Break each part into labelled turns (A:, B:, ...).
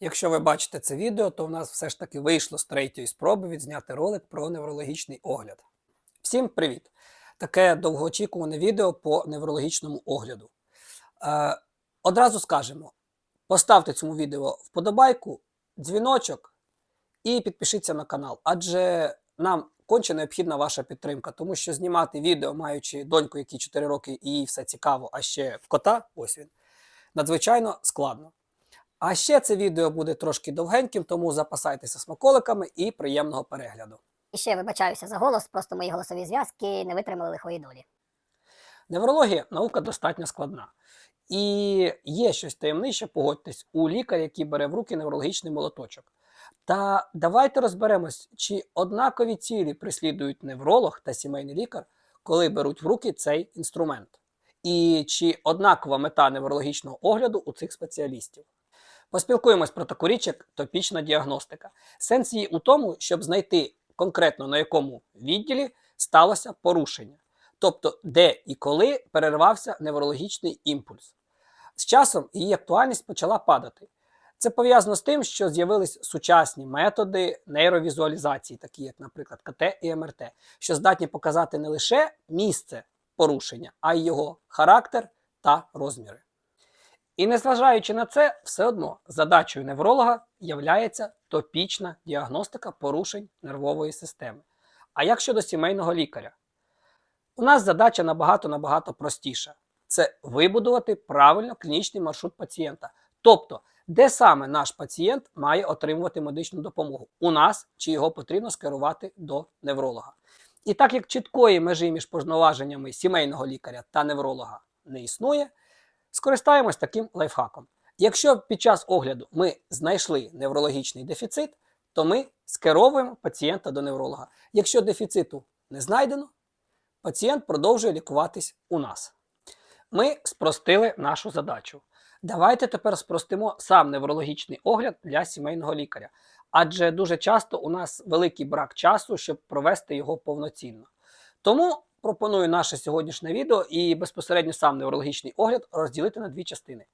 A: Якщо ви бачите це відео, то в нас все ж таки вийшло з третьої спроби відзняти ролик про неврологічний огляд. Всім привіт! Таке довгоочікуване відео по неврологічному огляду. Е, одразу скажемо: поставте цьому відео вподобайку, дзвіночок і підпишіться на канал, адже нам конче необхідна ваша підтримка, тому що знімати відео, маючи доньку, якій 4 роки, і їй все цікаво, а ще в кота, ось він, надзвичайно складно. А ще це відео буде трошки довгеньким, тому запасайтеся смаколиками і приємного перегляду.
B: І ще вибачаюся за голос, просто мої голосові зв'язки не витримали лихої долі.
A: Неврологія наука достатньо складна. І є щось таємниче, погодьтесь, у лікаря, який бере в руки неврологічний молоточок. Та давайте розберемось, чи однакові цілі прислідують невролог та сімейний лікар, коли беруть в руки цей інструмент. І чи однакова мета неврологічного огляду у цих спеціалістів. Поспілкуємось про таку річ, як топічна діагностика. Сенс її у тому, щоб знайти конкретно на якому відділі сталося порушення, тобто де і коли перервався неврологічний імпульс. З часом її актуальність почала падати. Це пов'язано з тим, що з'явились сучасні методи нейровізуалізації, такі як, наприклад, КТ і МРТ, що здатні показати не лише місце порушення, а й його характер та розміри. І незважаючи на це, все одно задачею невролога являється топічна діагностика порушень нервової системи. А як щодо сімейного лікаря? У нас задача набагато-набагато простіша: це вибудувати правильно клінічний маршрут пацієнта. Тобто, де саме наш пацієнт має отримувати медичну допомогу? У нас чи його потрібно скерувати до невролога. І так як чіткої межі між повноваженнями сімейного лікаря та невролога не існує, скористаємось таким лайфхаком. Якщо під час огляду ми знайшли неврологічний дефіцит, то ми скеровуємо пацієнта до невролога. Якщо дефіциту не знайдено, пацієнт продовжує лікуватись у нас. Ми спростили нашу задачу. Давайте тепер спростимо сам неврологічний огляд для сімейного лікаря. Адже дуже часто у нас великий брак часу, щоб провести його повноцінно. Тому пропоную наше сьогоднішнє відео і безпосередньо сам неврологічний огляд розділити на дві частини.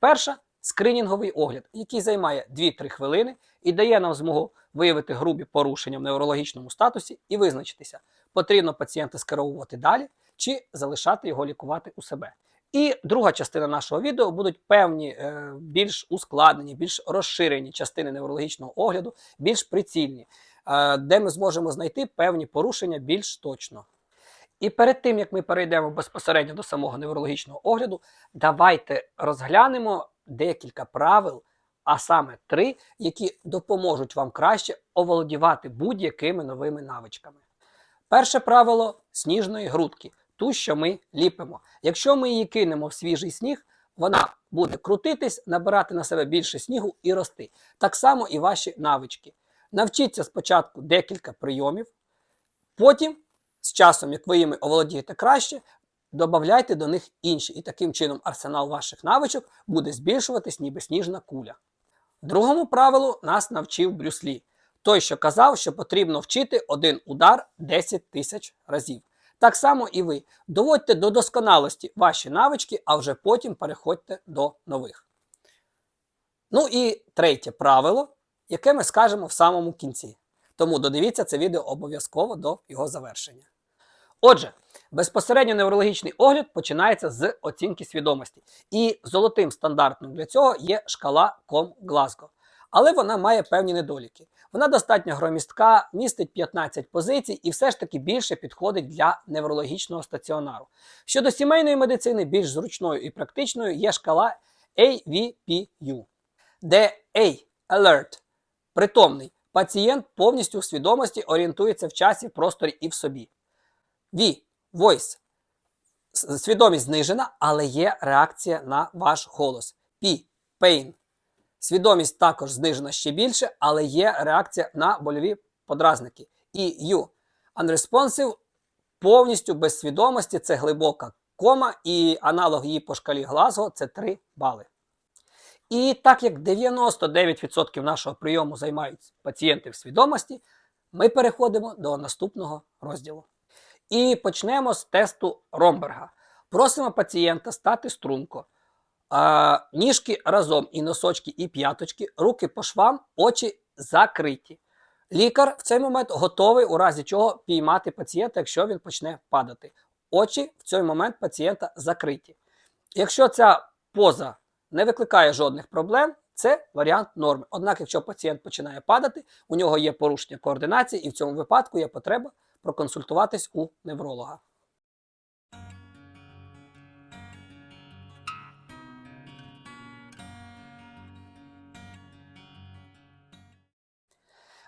A: Перша скринінговий огляд, який займає 2-3 хвилини і дає нам змогу виявити грубі порушення в неврологічному статусі і визначитися, потрібно пацієнта скеровувати далі чи залишати його лікувати у себе. І друга частина нашого відео будуть певні е, більш ускладнені, більш розширені частини неврологічного огляду, більш прицільні, е, де ми зможемо знайти певні порушення більш точно. І перед тим як ми перейдемо безпосередньо до самого неврологічного огляду, давайте розглянемо декілька правил, а саме три, які допоможуть вам краще оволодівати будь-якими новими навичками. Перше правило сніжної грудки, ту, що ми ліпимо. Якщо ми її кинемо в свіжий сніг, вона буде крутитись, набирати на себе більше снігу і рости. Так само і ваші навички. Навчіться спочатку декілька прийомів, потім, з часом, як ви їми оволодієте краще, додавайте до них інші. І таким чином арсенал ваших навичок буде збільшуватись, ніби сніжна куля. Другому правилу нас навчив Брюслі. Той, що казав, що потрібно вчити один удар 10 тисяч разів. Так само і ви. Доводьте до досконалості ваші навички, а вже потім переходьте до нових. Ну і третє правило, яке ми скажемо в самому кінці. Тому додивіться це відео обов'язково до його завершення. Отже, безпосередньо неврологічний огляд починається з оцінки свідомості. І золотим стандартом для цього є шкала Ком Глазго. Але вона має певні недоліки. Вона достатньо громістка, містить 15 позицій і все ж таки більше підходить для неврологічного стаціонару. Щодо сімейної медицини, більш зручною і практичною є шкала AVPU, де A alert притомний. Пацієнт повністю в свідомості орієнтується в часі, просторі і в собі. V voice свідомість знижена, але є реакція на ваш голос. P pain Свідомість також знижена ще більше, але є реакція на больові подразники. І U. Unresponsive повністю без свідомості це глибока кома, і аналог її по шкалі Глазго це 3 бали. І так як 99% нашого прийому займають пацієнти в свідомості, ми переходимо до наступного розділу. І почнемо з тесту Ромберга. Просимо пацієнта стати струнко, А, ніжки разом і носочки, і п'яточки, руки по швам, очі закриті. Лікар в цей момент готовий, у разі чого піймати пацієнта, якщо він почне падати. Очі в цей момент пацієнта закриті. Якщо ця поза не викликає жодних проблем, це варіант норми. Однак, якщо пацієнт починає падати, у нього є порушення координації, і в цьому випадку є потреба проконсультуватись у невролога.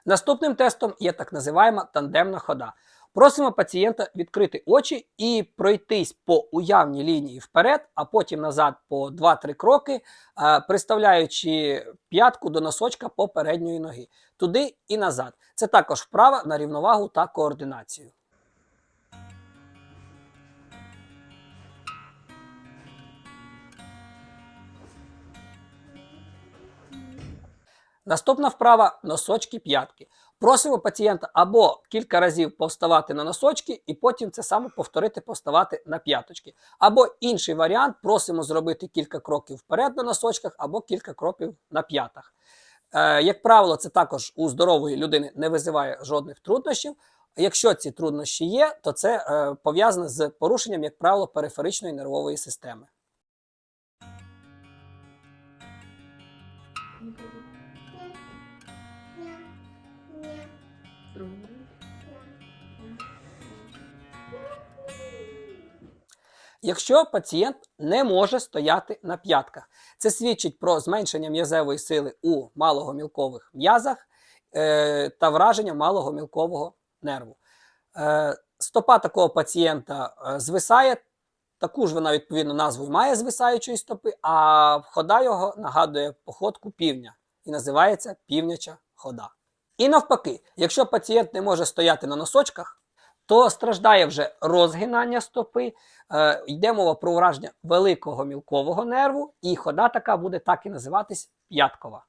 A: Наступним тестом є так називаємо тандемна хода. Просимо пацієнта відкрити очі і пройтись по уявній лінії вперед, а потім назад по 2-3 кроки, е, приставляючи п'ятку до носочка попередньої ноги, туди і назад. Це також вправа на рівновагу та координацію. Наступна вправа носочки п'ятки. Просимо пацієнта або кілька разів повставати на носочки, і потім це саме повторити повставати на п'яточки. Або інший варіант просимо зробити кілька кроків вперед на носочках, або кілька кроків на п'ятах. Е, як правило, це також у здорової людини не визиває жодних труднощів. Якщо ці труднощі є, то це е, пов'язане з порушенням, як правило, периферичної нервової системи. Якщо пацієнт не може стояти на п'ятках, це свідчить про зменшення м'язевої сили у малогомілкових м'язах е, та враження малогомілкового нерву. Е, стопа такого пацієнта е, звисає, таку ж вона відповідно назву має звисаючої стопи, а хода його нагадує походку півня і називається півняча хода. І навпаки, якщо пацієнт не може стояти на носочках, то страждає вже розгинання стопи, е, йде мова про ураження великого мілкового нерву, і хода така буде так і називатись п'яткова.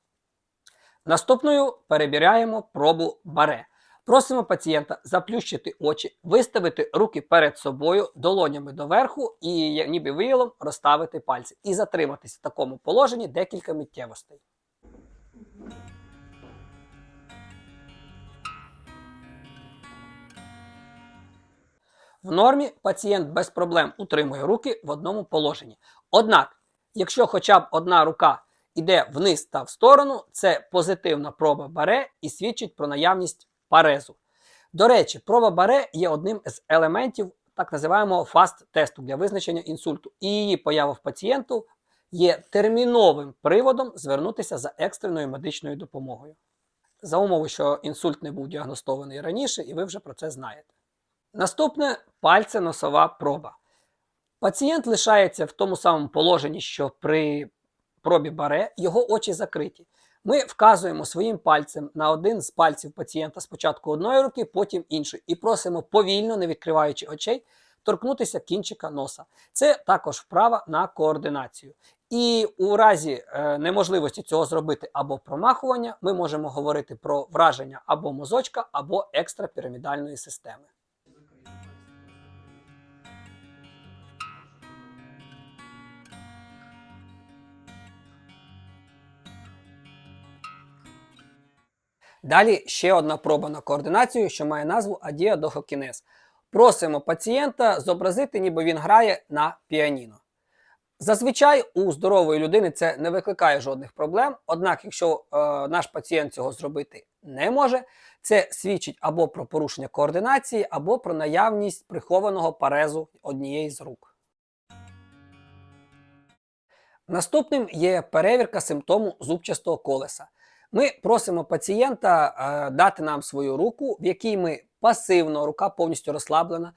A: Наступною перебираємо пробу баре. Просимо пацієнта заплющити очі, виставити руки перед собою долонями доверху і ніби виїлом розставити пальці. І затриматись в такому положенні декілька миттєвостей. В нормі пацієнт без проблем утримує руки в одному положенні. Однак, якщо хоча б одна рука йде вниз та в сторону, це позитивна проба баре і свідчить про наявність парезу. До речі, проба баре є одним з елементів так називаємого фаст-тесту для визначення інсульту, і її поява в пацієнту є терміновим приводом звернутися за екстреною медичною допомогою. За умови, що інсульт не був діагностований раніше, і ви вже про це знаєте. Наступне пальце-носова проба. Пацієнт лишається в тому самому положенні, що при пробі баре, його очі закриті. Ми вказуємо своїм пальцем на один з пальців пацієнта спочатку одної руки, потім іншої, і просимо повільно, не відкриваючи очей, торкнутися кінчика носа. Це також вправа на координацію. І у разі е, неможливості цього зробити або промахування, ми можемо говорити про враження або мозочка, або екстрапірамідальної системи. Далі ще одна проба на координацію, що має назву адіадохокінез. Просимо пацієнта зобразити, ніби він грає на піаніно. Зазвичай у здорової людини це не викликає жодних проблем. Однак, якщо е, наш пацієнт цього зробити не може, це свідчить або про порушення координації, або про наявність прихованого парезу однієї з рук. Наступним є перевірка симптому зубчастого колеса. Ми просимо пацієнта е, дати нам свою руку, в якій ми пасивно, рука повністю розслаблена,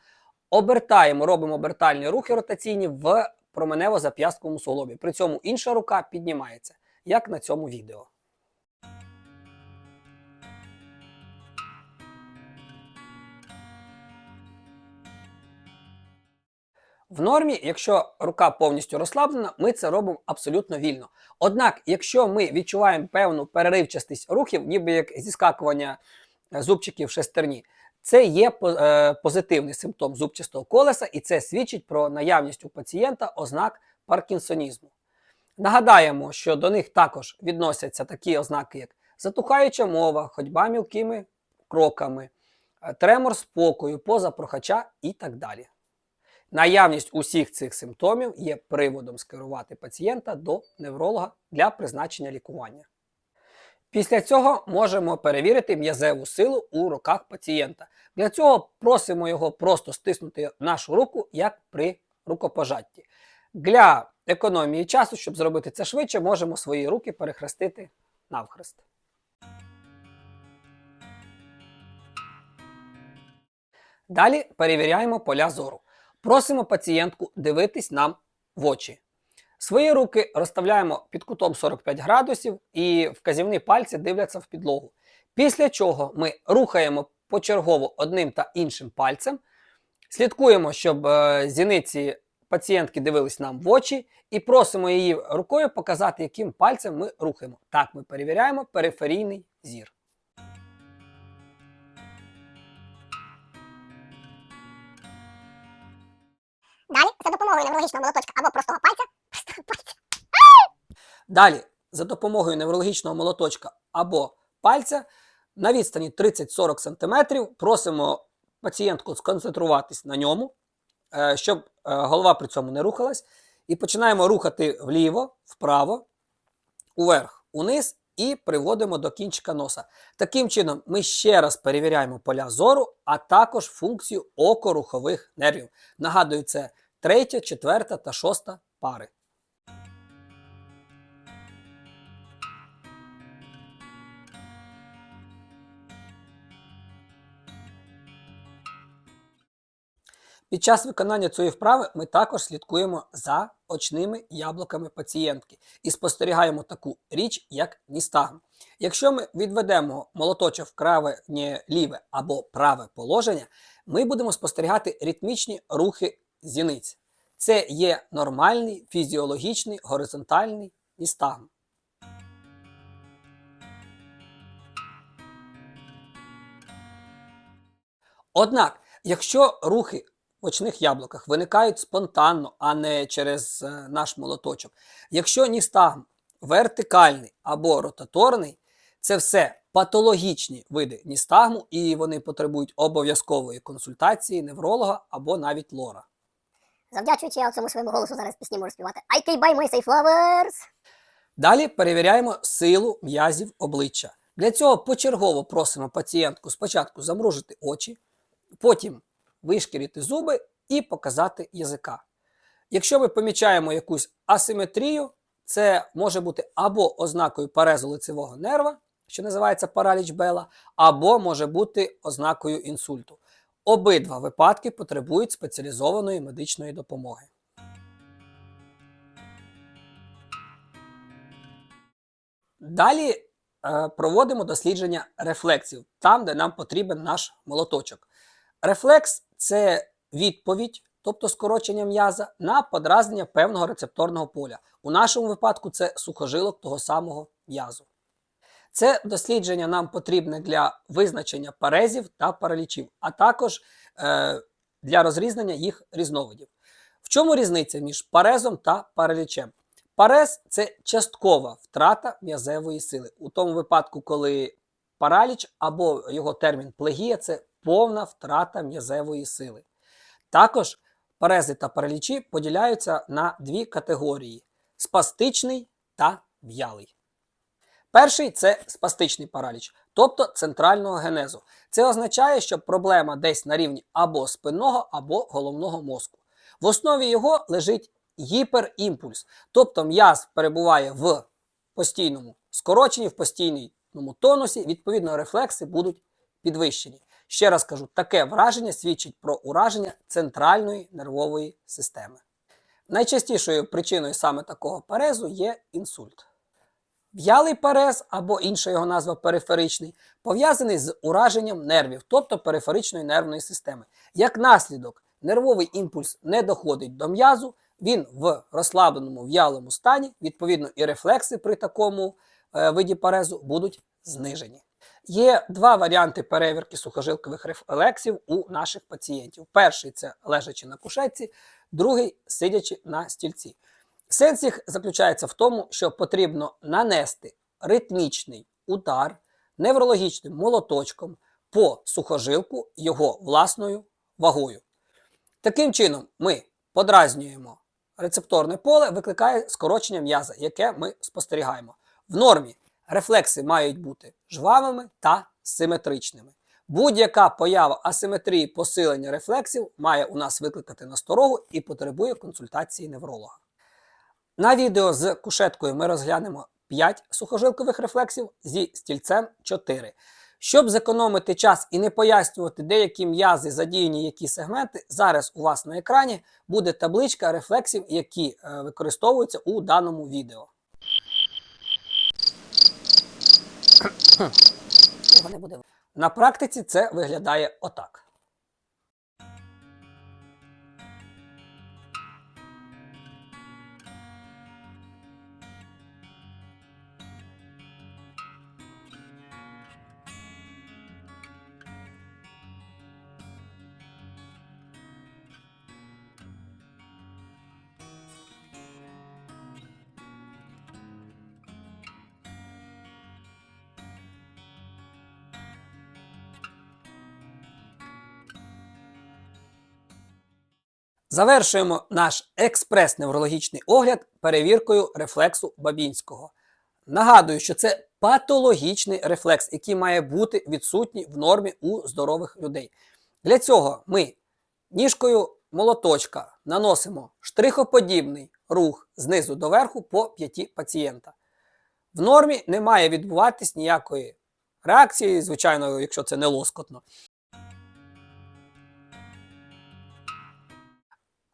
A: обертаємо, робимо обертальні рухи ротаційні в променево-зап'ястковому суглобі. При цьому інша рука піднімається, як на цьому відео. В нормі, якщо рука повністю розслаблена, ми це робимо абсолютно вільно. Однак, якщо ми відчуваємо певну переривчастість рухів, ніби як зіскакування е, зубчиків в шестерні, це є е, позитивний симптом зубчастого колеса, і це свідчить про наявність у пацієнта ознак паркінсонізму. Нагадаємо, що до них також відносяться такі ознаки, як затухаюча мова, ходьба мілкими кроками, е, тремор спокою, поза прохача і так далі. Наявність усіх цих симптомів є приводом скерувати пацієнта до невролога для призначення лікування. Після цього можемо перевірити м'язеву силу у руках пацієнта. Для цього просимо його просто стиснути нашу руку, як при рукопожатті. Для економії часу, щоб зробити це швидше, можемо свої руки перехрестити навхрест. Далі перевіряємо поля зору. Просимо пацієнтку дивитись нам в очі. Свої руки розставляємо під кутом 45 градусів і вказівні пальці дивляться в підлогу. Після чого ми рухаємо почергово одним та іншим пальцем, слідкуємо, щоб е, зіниці пацієнтки дивились нам в очі, і просимо її рукою показати, яким пальцем ми рухаємо. Так ми перевіряємо периферійний зір.
B: За допомогою неврологічного молоточка або простого пальця, простого пальця,
A: Далі, за допомогою неврологічного молоточка або пальця на відстані 30-40 см просимо пацієнтку сконцентруватись на ньому, е, щоб е, голова при цьому не рухалась. І починаємо рухати вліво, вправо, уверх, униз і приводимо до кінчика носа. Таким чином, ми ще раз перевіряємо поля зору, а також функцію окорухових нервів. Нагадую, це третя, четверта та шоста пари. Під час виконання цієї вправи ми також слідкуємо за очними яблуками пацієнтки і спостерігаємо таку річ, як ністагм. Якщо ми відведемо молоточок в крайнє ліве або праве положення, ми будемо спостерігати ритмічні рухи зіниць. Це є нормальний фізіологічний горизонтальний ністагм. Однак, якщо рухи в очних яблуках виникають спонтанно, а не через е, наш молоточок, якщо ністагм вертикальний або ротаторний, це все патологічні види ністагму, і вони потребують обов'язкової консультації невролога або навіть лора.
B: Завдячуючи я цьому своєму голосу зараз пісні можу співати. I can buy my safe flowers.
A: Далі перевіряємо силу м'язів обличчя. Для цього почергово просимо пацієнтку спочатку замружити очі, потім вишкірити зуби і показати язика. Якщо ми помічаємо якусь асиметрію, це може бути або ознакою парезу лицевого нерва, що називається параліч Бела, або може бути ознакою інсульту. Обидва випадки потребують спеціалізованої медичної допомоги. Далі е, проводимо дослідження рефлексів, там, де нам потрібен наш молоточок. Рефлекс це відповідь, тобто скорочення м'яза, на подразнення певного рецепторного поля. У нашому випадку це сухожилок того самого м'язу. Це дослідження нам потрібне для визначення парезів та паралічів, а також е, для розрізнення їх різновидів. В чому різниця між парезом та паралічем? Парез це часткова втрата м'язевої сили. У тому випадку, коли параліч або його термін плегія це повна втрата м'язевої сили. Також парези та паралічі поділяються на дві категорії: спастичний та в'ялий. Перший це спастичний параліч, тобто центрального генезу. Це означає, що проблема десь на рівні або спинного, або головного мозку. В основі його лежить гіперімпульс, тобто м'яз перебуває в постійному скороченні, в постійному тонусі, відповідно, рефлекси будуть підвищені. Ще раз кажу, таке враження свідчить про ураження центральної нервової системи. Найчастішою причиною саме такого парезу є інсульт. В'ялий парез або інша його назва периферичний, пов'язаний з ураженням нервів, тобто периферичної нервної системи. Як наслідок, нервовий імпульс не доходить до м'язу, він в розслабленому в'ялому стані, відповідно, і рефлекси при такому е, виді парезу будуть знижені. Є два варіанти перевірки сухожилкових рефлексів у наших пацієнтів. Перший це лежачи на кушетці, другий сидячи на стільці. Сенс їх заключається в тому, що потрібно нанести ритмічний удар неврологічним молоточком по сухожилку його власною вагою. Таким чином, ми подразнюємо рецепторне поле, викликає скорочення м'яза, яке ми спостерігаємо. В нормі рефлекси мають бути жвавими та симетричними. Будь-яка поява асиметрії посилення рефлексів має у нас викликати насторогу і потребує консультації невролога. На відео з кушеткою ми розглянемо 5 сухожилкових рефлексів зі стільцем 4. Щоб зекономити час і не пояснювати деякі м'язи, задіяні які сегменти, зараз у вас на екрані буде табличка рефлексів, які е, використовуються у даному відео. На практиці це виглядає отак. Завершуємо наш експрес-неврологічний огляд перевіркою рефлексу Бабінського. Нагадую, що це патологічний рефлекс, який має бути відсутній в нормі у здорових людей. Для цього ми ніжкою молоточка наносимо штрихоподібний рух знизу до верху по п'яті пацієнта. В нормі не має відбуватись ніякої реакції, звичайно, якщо це не лоскотно.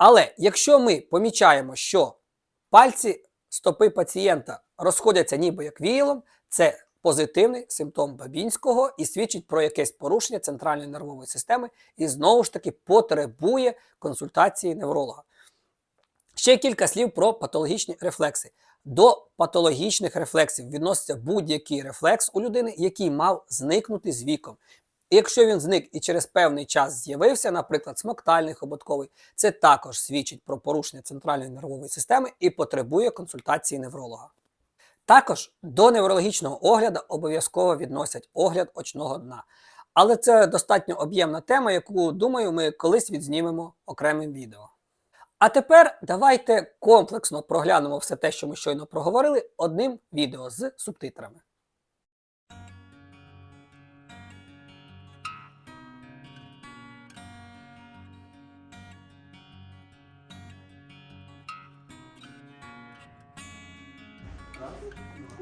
A: Але якщо ми помічаємо, що пальці стопи пацієнта розходяться ніби як віялом, це позитивний симптом Бабінського і свідчить про якесь порушення центральної нервової системи і знову ж таки потребує консультації невролога. Ще кілька слів про патологічні рефлекси. До патологічних рефлексів відноситься будь-який рефлекс у людини, який мав зникнути з віком. І якщо він зник і через певний час з'явився, наприклад, смоктальний хоботковий, це також свідчить про порушення центральної нервової системи і потребує консультації невролога. Також до неврологічного огляду обов'язково відносять огляд очного дна. Але це достатньо об'ємна тема, яку, думаю, ми колись відзнімемо окремим відео. А тепер давайте комплексно проглянемо все те, що ми щойно проговорили, одним відео з субтитрами.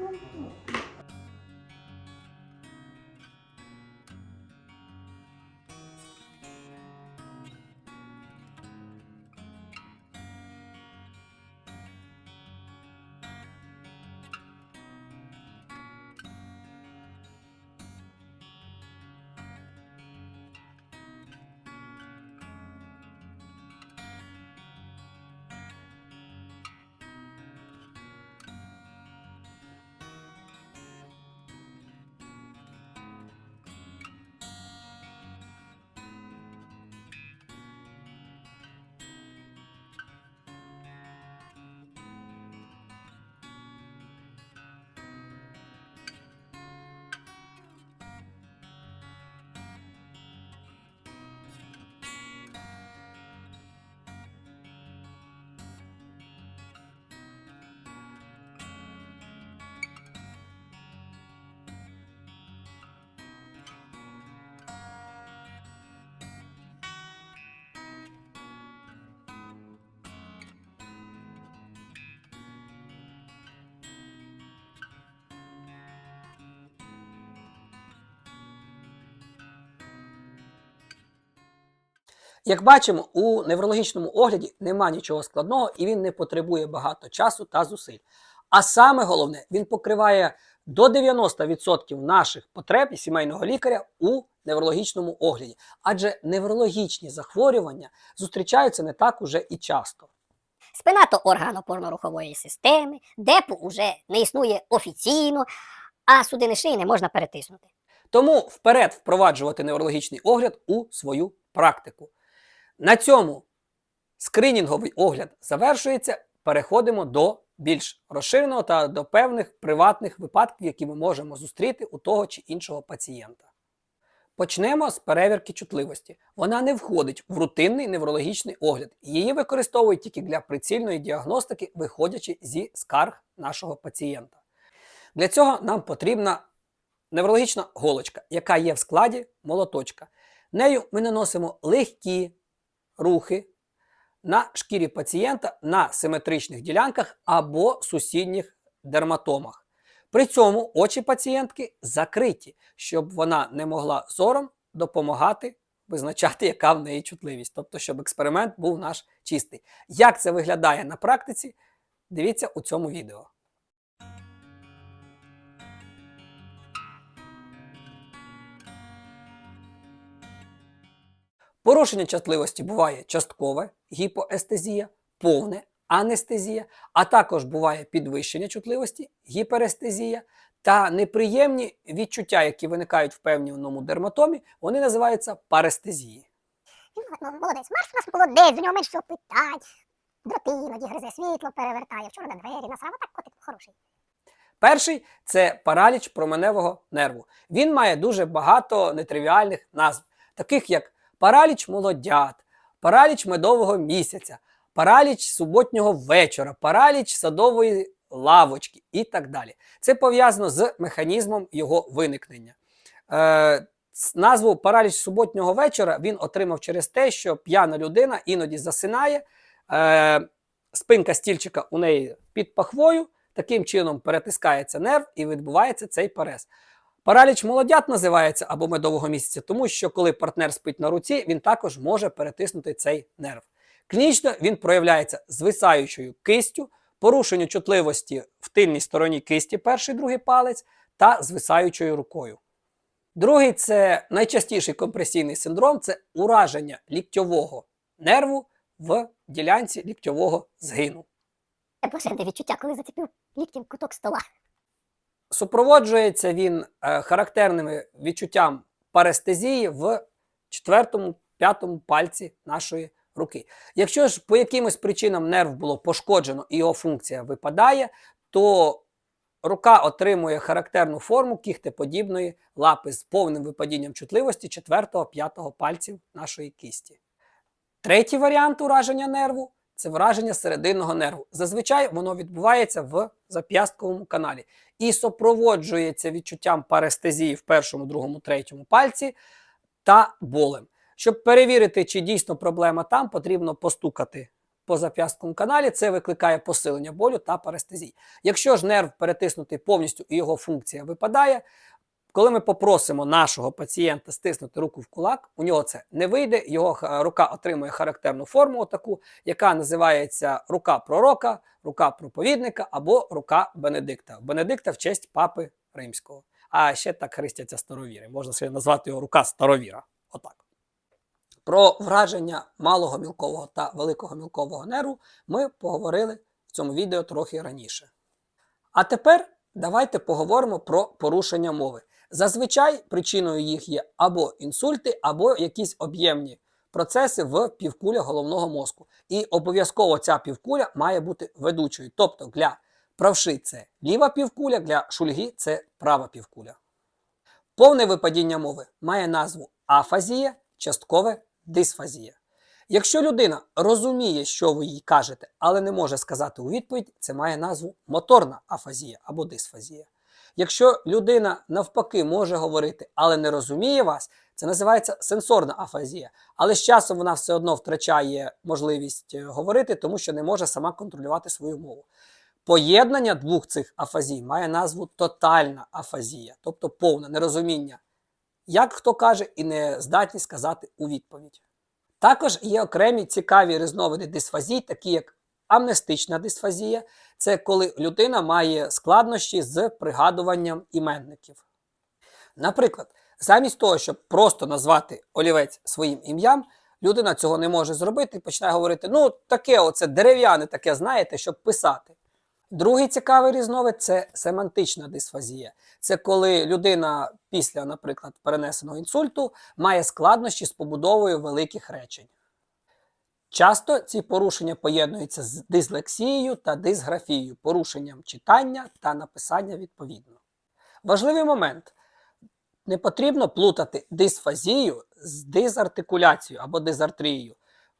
A: Awesome. Як бачимо, у неврологічному огляді нема нічого складного і він не потребує багато часу та зусиль. А саме головне, він покриває до 90% наших потреб і сімейного лікаря у неврологічному огляді. Адже неврологічні захворювання зустрічаються не так уже і часто.
B: Спина то орган опорно-рухової системи, депу уже не існує офіційно, а судини шиї не можна перетиснути.
A: Тому вперед впроваджувати неврологічний огляд у свою практику. На цьому скринінговий огляд завершується. переходимо до більш розширеного та до певних приватних випадків, які ми можемо зустріти у того чи іншого пацієнта. Почнемо з перевірки чутливості. Вона не входить в рутинний неврологічний огляд. Її використовують тільки для прицільної діагностики, виходячи зі скарг нашого пацієнта. Для цього нам потрібна неврологічна голочка, яка є в складі молоточка. Нею ми наносимо легкі рухи на шкірі пацієнта на симетричних ділянках або сусідніх дерматомах. При цьому очі пацієнтки закриті, щоб вона не могла зором допомагати визначати, яка в неї чутливість, тобто, щоб експеримент був наш чистий. Як це виглядає на практиці, дивіться у цьому відео. Порушення чутливості буває часткове гіпоестезія, повне анестезія, а також буває підвищення чутливості, гіперестезія та неприємні відчуття, які виникають в певному дерматомі, вони називаються парестезії.
B: Ну, молодець, Марш у нас молодець, до нього менше всього питать. Дроти іноді гризе світло, перевертає, вчора на двері, насрав, а так котик хороший.
A: Перший це параліч променевого нерву. Він має дуже багато нетривіальних назв, таких як параліч молодят, параліч медового місяця, параліч суботнього вечора, параліч садової лавочки і так далі. Це пов'язано з механізмом його виникнення. Е, назву параліч суботнього вечора він отримав через те, що п'яна людина іноді засинає, е, спинка стільчика у неї під пахвою, таким чином перетискається нерв і відбувається цей парез. Параліч молодят називається або медового місяця, тому що коли партнер спить на руці, він також може перетиснути цей нерв. Клінічно він проявляється звисаючою кистю, порушенню чутливості в тильній стороні кисті, перший другий палець, та звисаючою рукою. Другий це найчастіший компресійний синдром це ураження ліктьового нерву в ділянці ліктьового згину.
B: Це блаженне відчуття, коли зацепив ліктем куток стола.
A: Супроводжується він е, характерними відчуттям парестезії в четвертому, п'ятому пальці нашої руки. Якщо ж по якимось причинам нерв було пошкоджено і його функція випадає, то рука отримує характерну форму кіхтеподібної лапи з повним випадінням чутливості четвертого, п'ятого пальців нашої кісті. Третій варіант ураження нерву це враження серединного нерву. Зазвичай воно відбувається в зап'ястковому каналі і супроводжується відчуттям парестезії в першому, другому, третьому пальці та болем. Щоб перевірити, чи дійсно проблема там, потрібно постукати по зап'ястковому каналі. Це викликає посилення болю та парестезії. Якщо ж нерв перетиснутий повністю і його функція випадає, коли ми попросимо нашого пацієнта стиснути руку в кулак, у нього це не вийде. Його рука отримує характерну форму, таку, яка називається рука пророка, рука проповідника або рука Бенедикта. Бенедикта в честь папи римського. А ще так хрестяться старовіри. Можна ще назвати його рука старовіра. Отак. Про враження малого мілкового та великого мілкового нерву ми поговорили в цьому відео трохи раніше. А тепер давайте поговоримо про порушення мови. Зазвичай причиною їх є або інсульти, або якісь об'ємні процеси в півкулі головного мозку. І обов'язково ця півкуля має бути ведучою. Тобто для правши це ліва півкуля, для шульги це права півкуля. Повне випадіння мови має назву афазія, часткове дисфазія. Якщо людина розуміє, що ви їй кажете, але не може сказати у відповідь, це має назву моторна афазія або дисфазія. Якщо людина навпаки може говорити, але не розуміє вас, це називається сенсорна афазія. Але з часом вона все одно втрачає можливість е, говорити, тому що не може сама контролювати свою мову. Поєднання двох цих афазій має назву тотальна афазія, тобто повне нерозуміння, як хто каже, і не здатність сказати у відповідь. Також є окремі цікаві різновиди дисфазій, такі як амнестична дисфазія, це коли людина має складнощі з пригадуванням іменників. Наприклад, замість того, щоб просто назвати олівець своїм ім'ям, людина цього не може зробити і починає говорити: ну, таке, оце дерев'яне, таке, знаєте, щоб писати. Другий цікавий різновид це семантична дисфазія. Це коли людина після, наприклад, перенесеного інсульту має складнощі з побудовою великих речень. Часто ці порушення поєднуються з дислексією та дисграфією, порушенням читання та написання відповідно. Важливий момент. Не потрібно плутати дисфазію з дизартикуляцією або дизартрією.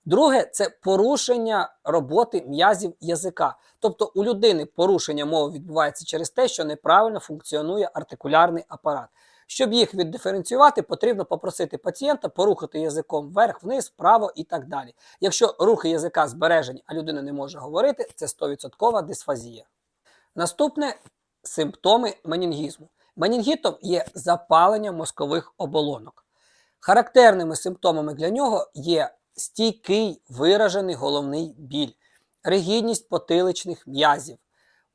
A: Друге це порушення роботи м'язів язика. Тобто у людини порушення мови відбувається через те, що неправильно функціонує артикулярний апарат. Щоб їх віддиференціювати, потрібно попросити пацієнта порухати язиком вверх, вниз, вправо і так далі. Якщо рухи язика збережені, а людина не може говорити, це 100% дисфазія. Наступне симптоми менінгізму. Менінгітом є запалення мозкових оболонок. Характерними симптомами для нього є стійкий виражений головний біль, ригідність потиличних м'язів,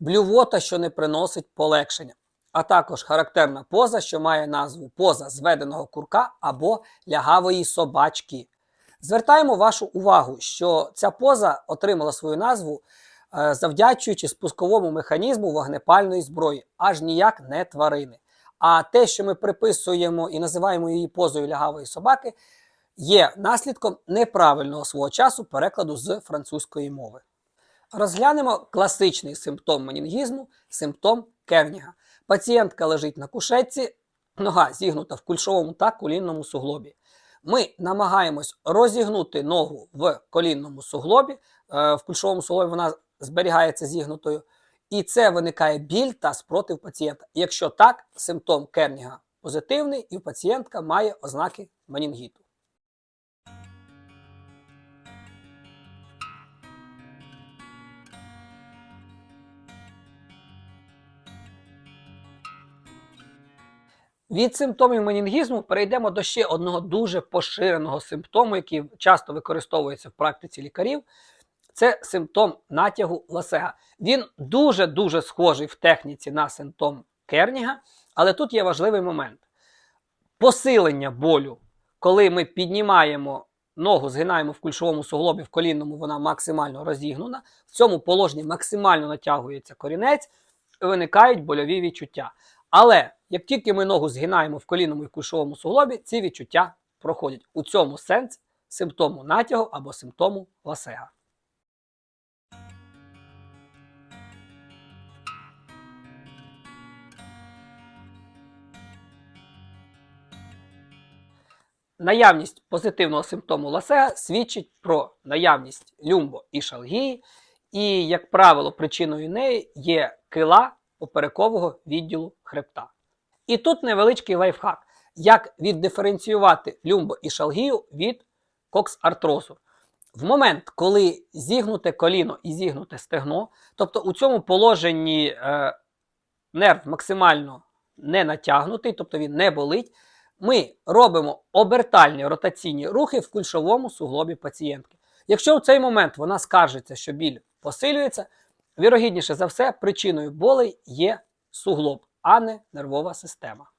A: блювота, що не приносить полегшення, а також характерна поза, що має назву поза зведеного курка або лягавої собачки. Звертаємо вашу увагу, що ця поза отримала свою назву е, завдячуючи спусковому механізму вогнепальної зброї, аж ніяк не тварини. А те, що ми приписуємо і називаємо її позою лягавої собаки, є наслідком неправильного свого часу перекладу з французької мови. Розглянемо класичний симптом менінгізму симптом Керніга. Пацієнтка лежить на кушетці, нога зігнута в кульшовому та колінному суглобі. Ми намагаємось розігнути ногу в колінному суглобі, е, в кульшовому суглобі вона зберігається зігнутою, і це виникає біль та спротив пацієнта. Якщо так, симптом Керніга позитивний, і пацієнтка має ознаки менінгіту. Від симптомів менінгізму перейдемо до ще одного дуже поширеного симптому, який часто використовується в практиці лікарів. Це симптом натягу ласега. Він дуже-дуже схожий в техніці на симптом Керніга, але тут є важливий момент. Посилення болю, коли ми піднімаємо ногу, згинаємо в кульшовому суглобі, в колінному вона максимально розігнуна, в цьому положенні максимально натягується корінець, виникають больові відчуття. Але як тільки ми ногу згинаємо в колінному і кульшовому суглобі, ці відчуття проходять. У цьому сенс симптому натягу або симптому ласега. Наявність позитивного симптому ласега свідчить про наявність люмбо і шалгії, і, як правило, причиною неї є кила поперекового відділу хребта. І тут невеличкий лайфхак, як віддиференціювати люмбо і шалгію від коксартрозу. В момент, коли зігнуте коліно і зігнуте стегно, тобто у цьому положенні е, нерв максимально не натягнутий, тобто він не болить, ми робимо обертальні ротаційні рухи в кульшовому суглобі пацієнтки. Якщо в цей момент вона скаржиться, що біль посилюється, вірогідніше за все, причиною болей є суглоб, а не нервова система.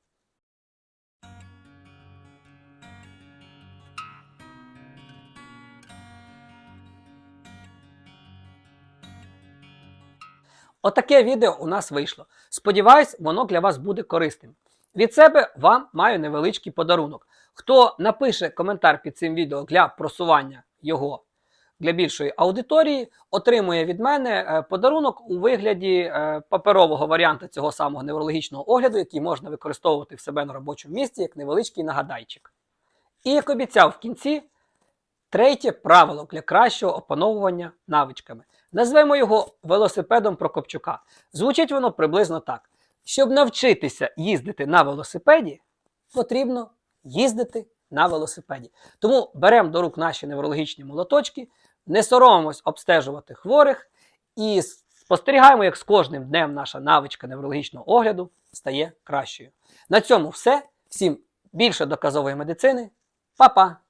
A: Отаке відео у нас вийшло. Сподіваюсь, воно для вас буде корисним. Від себе вам маю невеличкий подарунок. Хто напише коментар під цим відео для просування його для більшої аудиторії, отримує від мене е, подарунок у вигляді е, паперового варіанту цього самого неврологічного огляду, який можна використовувати в себе на робочому місці як невеличкий нагадайчик. І як обіцяв в кінці, третє правило для кращого опановування навичками. Назвемо його велосипедом Прокопчука. Звучить воно приблизно так. Щоб навчитися їздити на велосипеді, потрібно їздити на велосипеді. Тому беремо до рук наші неврологічні молоточки, не соромимось обстежувати хворих і спостерігаємо, як з кожним днем наша навичка неврологічного огляду стає кращою. На цьому все. Всім більше доказової медицини. Па-па!